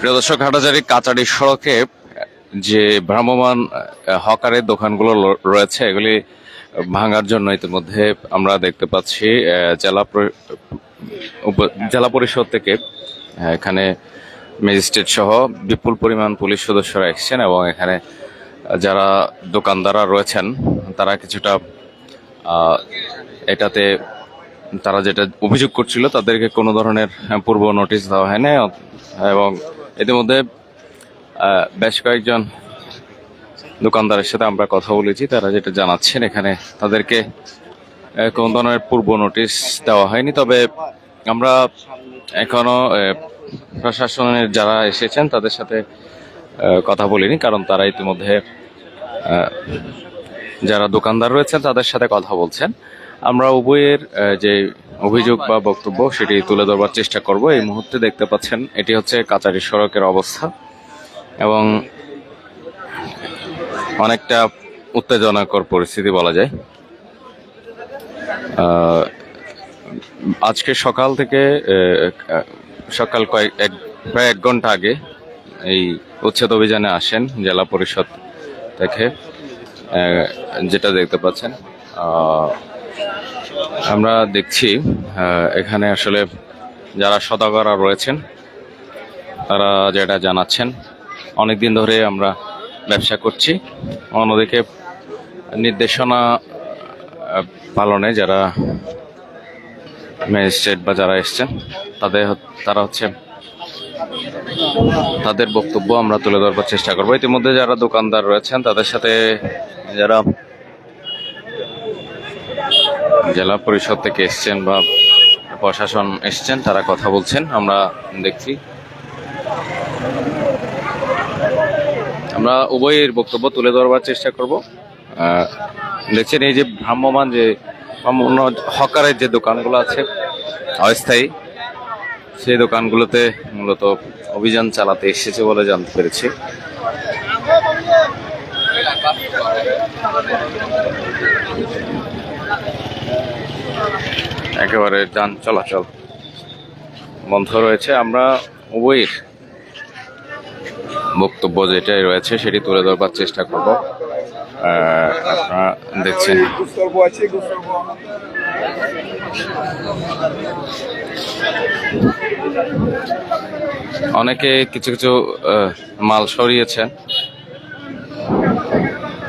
প্রিয় দর্শক, হাটাজারি কাচারি সড়কে যে ভ্রাম্যমান হকারের দোকানগুলো রয়েছে, এগুলি ভাঙার জন্য ইতিমধ্যে আমরা দেখতে পাচ্ছি জেলা জেলা পরিষদ থেকে এখানে ম্যাজিস্ট্রেট সহ বিপুল পরিমাণ পুলিশ সদস্যরা এসেছেন এবং এখানে যারা দোকানদাররা রয়েছেন, তারা কিছুটা এটাতে তারা যেটা অভিযোগ করছিল তাদেরকে কোনো ধরনের পূর্ব নোটিশ দেওয়া হয়নি। এবং ইতিমধ্যে বেশ কয়েকজন দোকানদারের সাথে আমরা কথা বলেছি। তারা যেটা জানাচ্ছেন, এখানে তাদেরকে কোনো ধরনের পূর্ব নোটিশ দেওয়া হয়নি। তবে আমরা এখনও প্রশাসনের যারা এসেছেন, তাদের সাথে কথা বলিনি। কারণ তারা ইতিমধ্যে যারা দোকানদার রয়েছেন, তাদের সাথে কথা বলছেন। আমরা উভয়ের যে অভিযোগ বা বক্তব্য সেটি তুলে ধরবার চেষ্টা করব। এই মুহূর্তে দেখতে পাচ্ছেন এটি হচ্ছে কাচারি সড়কের অবস্থা এবং অনেকটা উত্তেজনাকর পরিস্থিতি বলা যায়। আজকে সকাল থেকে সকাল কয়েক, এক, প্রায় এক ঘণ্টা আগে এই উচ্ছেদ অভিযানে আসেন জেলা পরিষদ থেকে যেটা দেখতে পাচ্ছেন। আমরা দেখছি এখানে আসলে যারা সদাগরা রয়েছেন, তারা যেটা জানাচ্ছেন অনেক দিন ধরে আমরা ব্যবসা করছি। অন্যদিকে নির্দেশনা পালনে যারা ম্যাজিস্ট্রেট বা যারা এসছেন, তাদের তারা হচ্ছে তাদের বক্তব্য আমরা তুলে ধরবার চেষ্টা করব। ইতিমধ্যে যারা দোকানদার রয়েছেন, তাদের সাথে যারা জেলা পরিষদ থেকে এসছেন বা প্রশাসন এসছেন, তারা কথা বলছেন। আমরা দেখছি। আমরা উভয়ের বক্তব্য তুলে ধরবার চেষ্টা করব। দেখছেন, এই যে ভ্রাম্যমান যে হকারের যে দোকানগুলো আছে, অস্থায়ী, সেই দোকানগুলোতে মূলত অভিযান চালাতে এসেছে বলে জানতে পেরেছি। একেবারে যান, চলাচল বন্ধ রয়েছে। আমরা উভয়ের বক্তব্য যেটাই রয়েছে সেটি তুলে ধরবার চেষ্টা করব। আপনারা দেখছেন। অনেকে কিছু কিছু মাল সরিয়েছেন।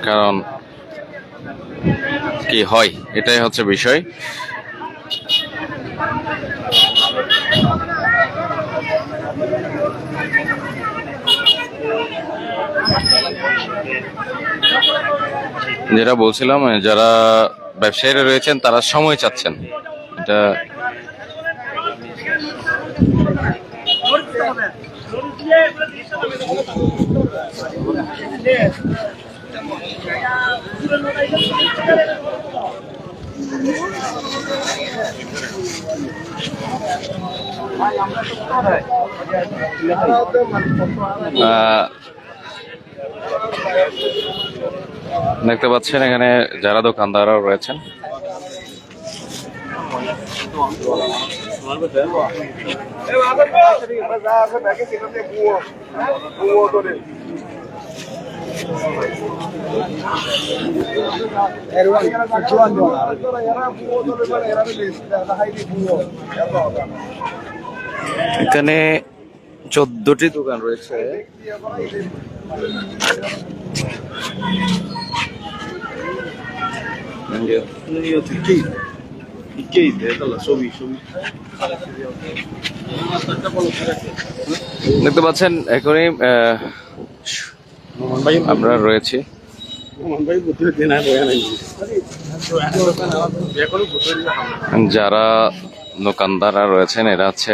কারণ কি হয়, এটাই হচ্ছে বিষয়। যেটা বলছিলাম যারা ব্যবসায়ীরা রয়েছেন তারা সময় চাচ্ছেন। এটা দেখতে পাচ্ছেন এখানে যারা দোকানদাররা রয়েছেন এখানে চোদ্দটি দোকান রয়েছে। দেখতে পাচ্ছেন এখনই আমরা রয়েছি। যারা দোকানদাররা রয়েছেন, এরা হচ্ছে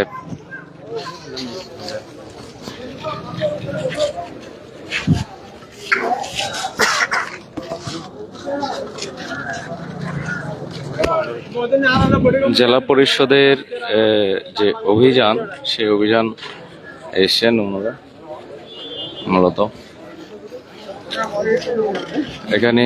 জেলা পরিষদের যে অভিযান, সেই অভিযান এসছেন ওনারা মূলত এখানে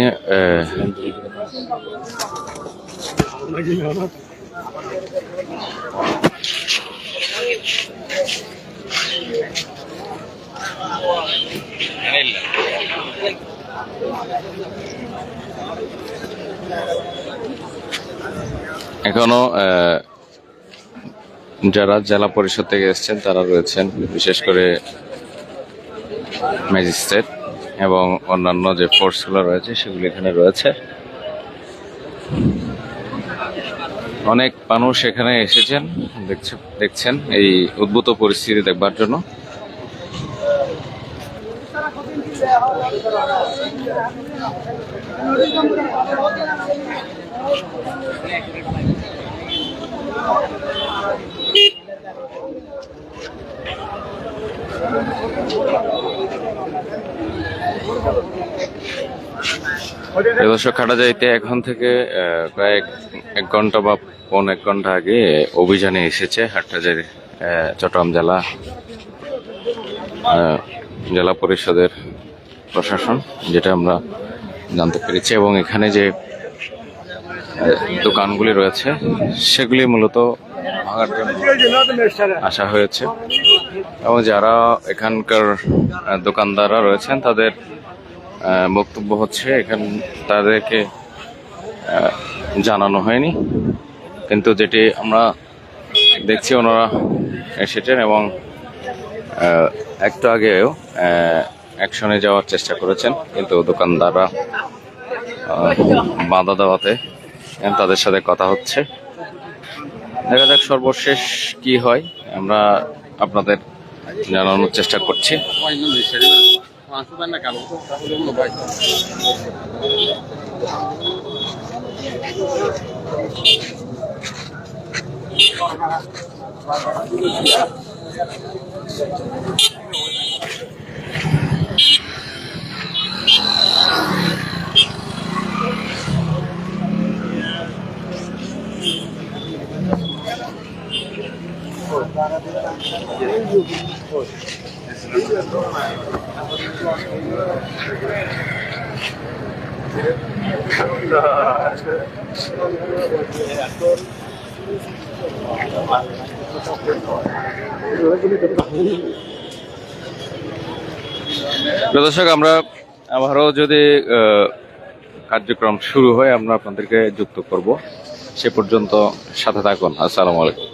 এখনও যারা জেলা পরিষদ থেকে এসেছেন তারা রয়েছেন বিশেষ করে ম্যাজিস্ট্রেট। এবং অন্যান্য যে ফোর্সগুলো রয়েছে সেগুলি এখানে রয়েছে। অনেক মানুষ এখানে এসেছেন, দেখছে, দেখছেন এই উদ্ভূত পরিস্থিতি দেখবার জন্য। দর্শক খাটা যাইতে এখন থেকে প্রায় এক- ঘণ্টা বা পৌন এক ঘণ্টা আগে অভিযানে এসেছে হাটহাজারি আহ, চট্টগ্রাম জেলা জেলা পরিষদের প্রশাসন যেটা আমরা জানতে পেরেছি। এবং এখানে যে দোকানগুলি রয়েছে সেগুলি মূলত ভাঙার জন্য আসা হয়েছে। এবং যারা এখানকার দোকানদাররা রয়েছেন, তাদের বক্তব্য হচ্ছে এখান, তাদেরকে জানানো হয়নি। কিন্তু যেটি আমরা দেখছি, ওনারা এসেছেন এবং একটু আগেও অ্যাকশনে যাওয়ার চেষ্টা করেছেন। কিন্তু দোকানদাররা বাধা দেওয়াতে তাদের সাথে কথা হচ্ছে। দেখা যাক সর্বশেষ কি হয়। আমরা আপনাদের জানানোর চেষ্টা করছি। প্রিয় দর্শক, আমরা আবারও যদি কার্যক্রম শুরু হয়, আমরা আপনাদেরকে যুক্ত করব। সে পর্যন্ত সাথে থাকুন। আসসালামু আলাইকুম।